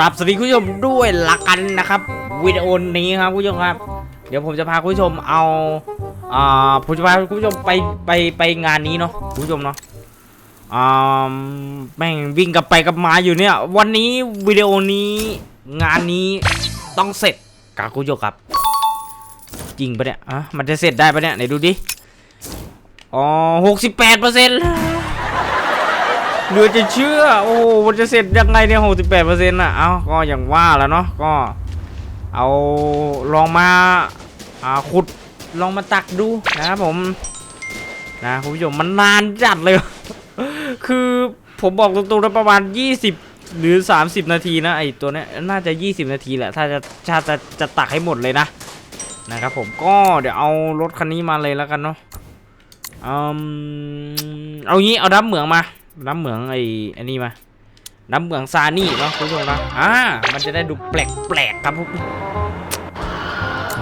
รับสวัสดีคุณผู้ชมด้วยละกันนะครับวิดีโอนี้ครับคุณผู้ชมครับ เดี๋ยวผมจะพาคุณผู้ชมเอาอ่าผมจะพาคุณผู้ชมไปไปไปงานนี้เนาะคุณผู้ชมเนาะอ่าแม่งวิ่งกลับไปกลับมาอยู่เนี่ย วันนี้วิดีโอนี้งานนี้ต้องเสร็จกับคุณผู้ชมครับ จริงปะเนี่ยอะมันจะเสร็จได้ปะเนี่ยไหนดูดิอ๋อหกสิบแปดเปอร์เซ็นต์ เหลือจะเชื่อ โอ้มันจะเสร็จยังไงเนี่ยหกสิบแปดเปอร์เซ็นต์อะ เอาก็อย่างว่าแล้วเนาะ ก็ เอาลองมา อ่า ขุด ลองมาตักดูนะครับผม นะคุณผู้ชม มันนานจัดเลย คือผมบอกตรงๆนะประมาณ20หรือ 30 นาทีนะไอตัวนี้น่าจะ 20 นาทีแหละ ถ้าจะถ้าจะจะตักให้หมดเลยนะนะครับผมก็เดี๋ยวเอารถคันนี้มาเลยแล้วกันเนาะอืมเอางี้เอาดับเหมืองมา น้ำเหมืองไอ้อันนี้มา น้ำเหมืองซานี่เนาะคุณผู้ชมนะอ่ามันจะได้ดูแปลกแปลกครับผม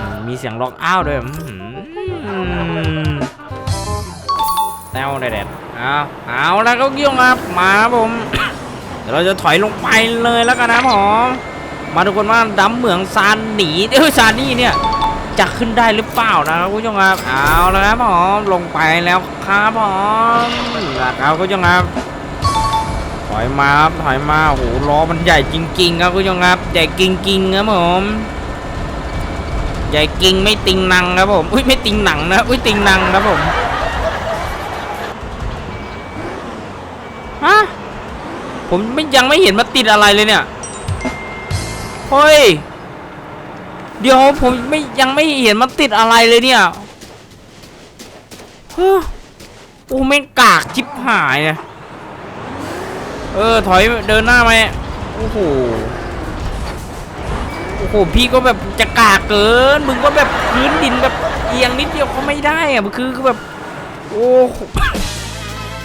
มมีเสียงร้องอ้าวด้วยแต้วแดดๆเอาเอาแล้วก็เกี่ยวครับมาครับผม เดี๋ยวเราจะถอยลงไปเลยแล้วกันนะผมมาทุกคนว่าน้ำเหมืองซานหนีเอ้ยซานี่เนี่ย จะขึ้นได้หรือเปล่านะครับคุณผู้ชมครับเอาแล้วครับผมลงไปแล้วครับผมนะครับคุณผู้ชมครับถอยมาครับถอยมาโอ้โหล้อมันใหญ่จริงๆครับคุณผู้ชมครับใหญ่จริงๆครับผมใหญ่จริงไม่ติงนังครับผมอุ้ยไม่ติงหนังนะอุ้ยติงนังครับผมฮะผมไม่ยังไม่เห็นมาติดอะไรเลยเนี่ยเฮ้ย เดี๋ยวผมไม่ยังไม่เห็นมันติดอะไรเลยเนี่ยเฮ้อโอ้แม่งกากชิบหายเนี่ยเออถอยเดินหน้ามาโอ้โหโอ้โหพี่ก็แบบจะกากเกิน มึงก็แบบพื้นดินแบบเอียงนิดเดียวก็ไม่ได้อะมันคือคือแบบโอ้โห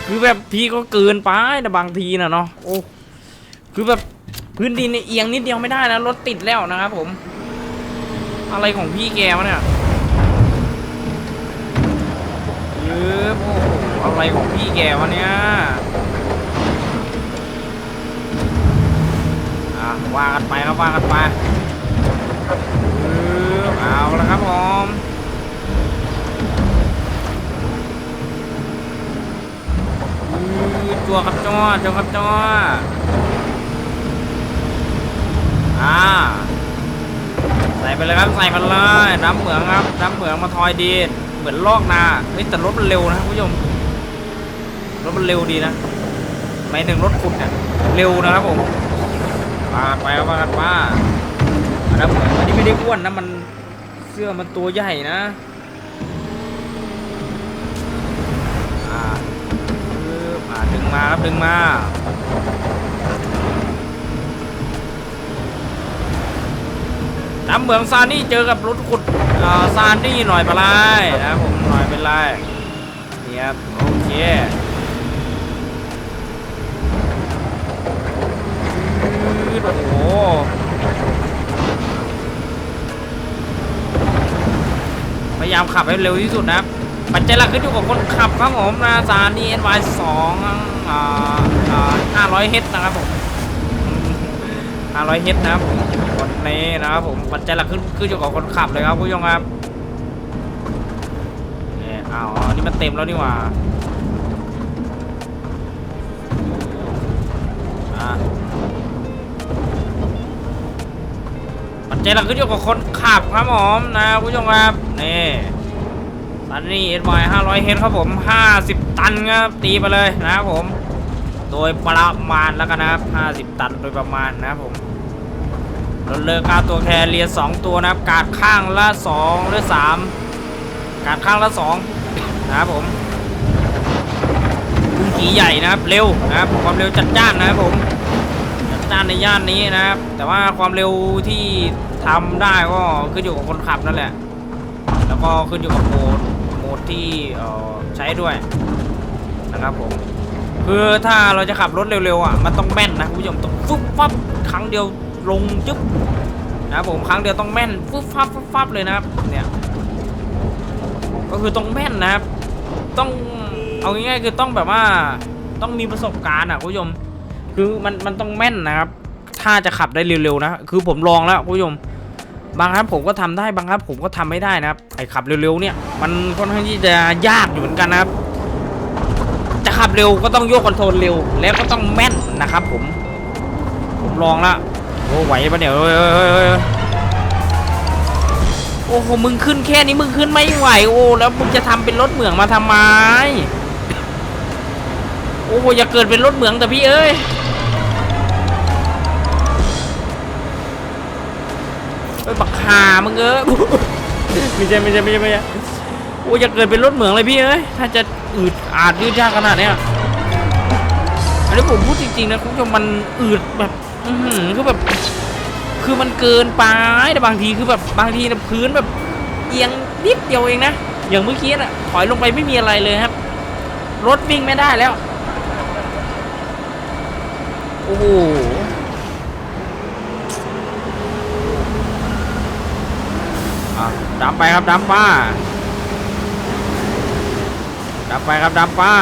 คือแบบพี่ก็เกินไปนะบางทีนะเนาะโอ้คือแบบพื้นดินเนี่ยเอียงนิดเดียวไม่ได้นะรถติดแล้วนะครับผม อะไรของพี่แกวะเนี่ยเยอะโอ้โหอะไรของพี่แกวะเนี่ยอะว่ากันไปครับว่ากันไปเออเอาละครับผมอือจัวกับจัวจัวกับจัวอ่า ส่ไปเลยครับใส่มันเลยน้ำเหมืองครับน้ำเหมืองมาทอยดี เหมือนลอกนาเฮ้ยแต่รถมันเร็วนะคุณผู้ชมรถมันเร็วดีนะไม่ถึงรถขุดเนี่ยเร็วนะครับผมปาไปครับปาดป้าน้ำเหมืองอันนี้ไม่ได้อ้วนนะมันเสื้อมันตัวใหญ่นะอ่าปึ๊บอ่าดึงมาครับดึงมา น้ำเหมืองซานี่เจอกับรถขุดซานนี่หน่อยไปไล่นะผมหน่อยเป็นไรเนี่ยครับโอเคโอ้โหพยายามขับให้เร็วที่สุดนะครับปัจจัยหลักขึ้นอยู่กับคนขับครับผมนะซานี่ NY 2อ่าอ่า500 h นะครับผม500 h นะครับผม นนี้นะครับผมปัจจัยหลักขึ้นขึ้นอยู่กับคนขับเลยครับผู้ชมครับเนี่ยอ้าวอันนี้มันเต็มแล้วนี่หว่าปัจจัยหลักขึ้นอยู่กับคนขับครับผมนะผู้ชมครับนี่ตันนี่เอ็นวาร้อย500 h ครับผม50ตันครับตีไปเลยนะครับผม โดยประมาณแล้วกันนะครับ50ตันโดยประมาณนะครับผม เราเลิกกาตัวแคเรียสองตัวนะครับ การข้างละสองหรือสามการข้างละสองนะครับผมพุ่งขี่ใหญ่นะครับ เร็วนะครับ ความเร็วจัดจ้านนะครับผมจัดจ้านในย่านนี้นะครับ แต่ว่าความเร็วที่ทำได้ก็ขึ้นอยู่กับคนขับนั่นแหละ แล้วก็ขึ้นอยู่กับโหมดโหมดที่ใช้ด้วยนะครับผมคือถ้าเราจะขับรถเร็วๆอะมันต้องแม่นนะคุณผู้ชมต้องฟึบฟับครั้งเดียว ลงจึ๊บนะผมครั้งเดียวต้องแม่นฟึบฟับฟึบฟับเลยนะครับเนี่ยก็คือต้องแม่นนะครับ ต้องเอาง่ายๆคือต้องแบบว่าต้องมีประสบการณ์อะคุณผู้ชมคือมันมันต้องแม่นนะครับ ถ้าจะขับได้เร็วๆนะคือผมลองแล้วคุณผู้ชมบางครั้งผมก็ทำได้บางครั้งผมก็ทำไม่ได้นะครับไอ้ขับเร็วๆเนี่ย มันค่อนข้างที่จะยากอยู่เหมือนกันนะครับ จะขับเร็วก็ต้องโยกคอนโทรลเร็ว แล้วก็ต้องแม่นนะครับ ผม ผมลองแล้ว โอ้ไหวปะเนี่ยเอ้ยเอ้ยเอ้ยโอ้โห มึงขึ้นแค่นี้มึงขึ้นไม่ไหว โอ้ แล้วมึงจะทำเป็นรถเหมืองมาทำไม โอ้โห อย่าเกิดเป็นรถเหมืองแต่พี่เอ้ยเอ้ยบักหามึงเอ้ยไม่ใช่ไม่ใช่ไม่ใช่ไม่ใช่ โอ้ยอย่าเกิดเป็นรถเหมืองเลยพี่เอ้ย ถ้าจะอืดอาดยืดยากขนาดเนี้ยอันนี้ผมพูดจริงๆนะคุณผู้ชมมันอืดแบบ อือหือคือแบบ คือมันเกินไปแต่บางทีคือแบบบางทีนะพื้นแบบเอียงนิดเดียวเองนะ อย่างเมื่อกี้น่ะถอยลงไปไม่มีอะไรเลยครับ รถวิ่งไม่ได้แล้ว โอ้โหอะดำไปครับดำป้าดำไปครับดำป้า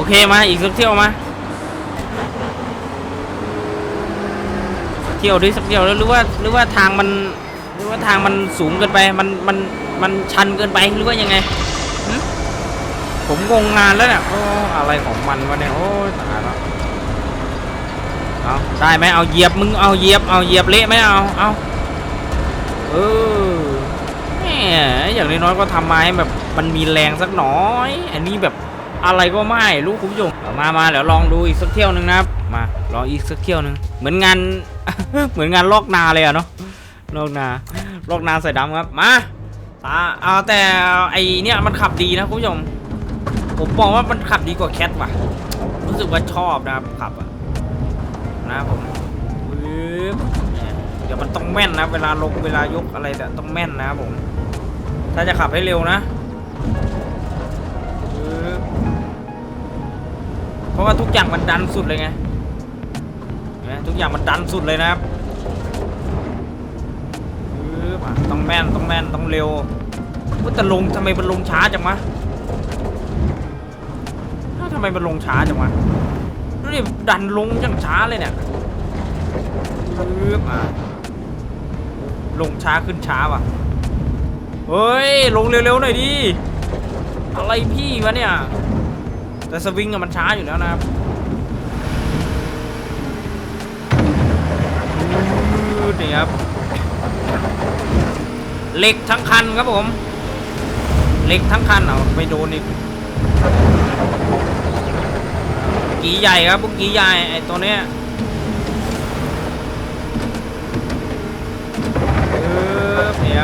อเคมาอีกสักเที่ยวมา เที่ยวดิสักเที่ยวแล้วหรือว่าหรือว่าทางมันหรือว่าทางมันสูงเกินไปมันมันมันชันเกินไปหรือว่ายังไงผมงงงานแล้วเนี่ยโอ้อะไรของมันวะเนี่ยโอ้ตายแล้วเอาได้ไหมเอาเหยียบมึงเอาเหยียบเอาเหยียบเละไหมเอาเอาเออแหมอย่างน้อยๆก็ทำมาให้แบบมันมีแรงสักหน่อย อันนี้แบบ อะไรก็ไม่รู้คุณผู้ชมมามาเดี๋ยวลองดูอีกสักเที่ยวหนึ่งนะครับมาลองอีกสักเที่ยวหนึ่งเหมือนงานเหมือนงานลอกนาเลยอะเนาะลอกนาลอกนาใส่ดำครับมาตาเอาแต่ไอเนี่ยมันขับดีนะคุณผู้ชมผมมองว่ามันขับดีกว่าแคทว่ะ รู้สึกว่าชอบนะครับขับอะนะผมเนี่ยเดี๋ยวมันต้องแม่นนะ เวลาลงเวลายกอะไรแต่ต้องแม่นนะครับผม ถ้าจะขับให้เร็วนะ ราะว่าทุกอย่างมันดันสุดเลยไงนไหมทุกอย่างมันดันสุดเลยนะครับต้องแม่นต้องแม่นต้องเร็วว่าแต่ลงทำไมมันลงช้าจังวะอ้วทำไมมันลงช้าจังวะดูดิดันลงอย่างช้าเลยเนี่ยปึ๊บอะลงช้าขึ้นช้าว่ะ เฮ้ย ลงเร็วๆหน่อยดิ อะไรพี่วะเนี่ย แต่สวิงอะมันช้าอยู่แล้วนะครับนี่ครับเหล็กทั้งคันครับผมเหล็กทั้งคันเอาไปโดนอีกกีใหญ่ครับพวกกีใหญ่ไอตัวเนี้ยเนี่ย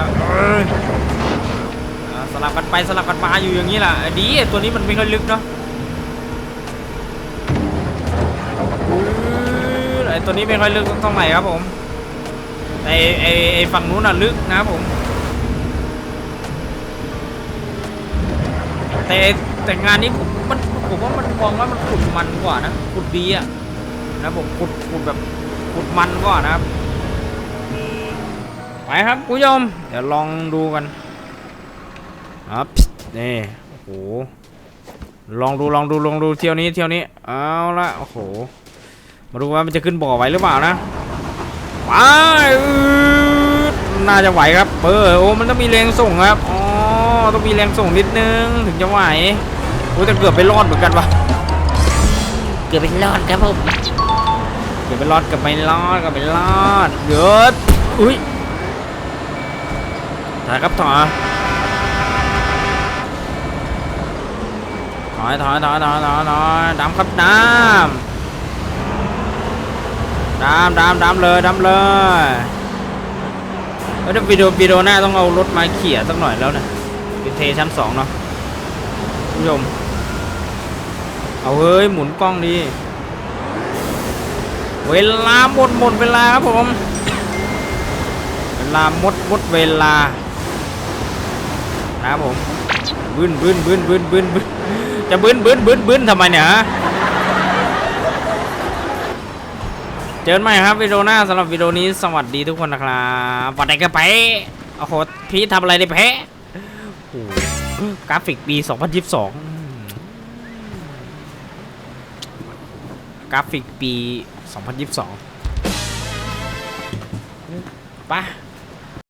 สลับกันไปสลับกันมาอยู่อย่างนี้แหละดีไอตัวนี้มันไม่ค่อยลึกเนาะอื้อไอ้ ตัวนี้ไม่ค่อยลึกเท่าไหร่ครับผมแต่ไอไอฝั่งนู้นน่ะลึกนะครับผมแต่แต่งานนี้ผมมันผมว่ามันมองว่ามันขุดมันกว่านะขุดดีอะนะผมขุดขุดแบบขุดมันกว่านะครับไปครับคุณผู้ชมเดี๋ยวลองดูกันครับนี่โอ้โหลองดูลองดูลองดูเที่ยวนี้เที่ยวนี้เอาละโอ้โห มาดูว่ามันจะขึ้นบ่อไหวหรือเปล่านะไปอืดน่าจะไหวครับเออโอ้มันต้องมีแรงส่งครับอ๋อต้องมีแรงส่งนิดนึงถึงจะไหวโอ้แต่เกือบไปรอดเหมือนกันวะเกือบเป็นรอดครับผมเกือบไปรอดเกือบไปรอดเกือบไปรอดเยอะอุ้ยถอยครับถอยถอยถอยถอยถอยถอยถอยดำครับดำ ดำดำดำเลยดำเลยเอ้ยเดี๋ยววิดีโอวิดีโอหน้าต้องเอารถมาเขี่ยสักหน่อยแล้วนะเป็นเทชั้นสองเนาะคุณผู้ชมเอาเฮ้ยหมุนกล้องดี เวลาหมดหมดเวลาครับผม เวลาหมดหมดเวลานะครับผมบึนบึ้นบึ้นบึ้นบึ้นบึ้นจะบึ้นบึ้นบึ้นบึ้นทำไมเนี่ยฮะ เจอกันใหม่ครับวิดีโอหน้าสำหรับวิดีโอนี้สวัสดีทุกคนนะครับวัดไหนกันไปโอ้โหพี่ทำอะไรได้แพ้กราฟิกปี 2022 กราฟิกปี 2022ป่ะ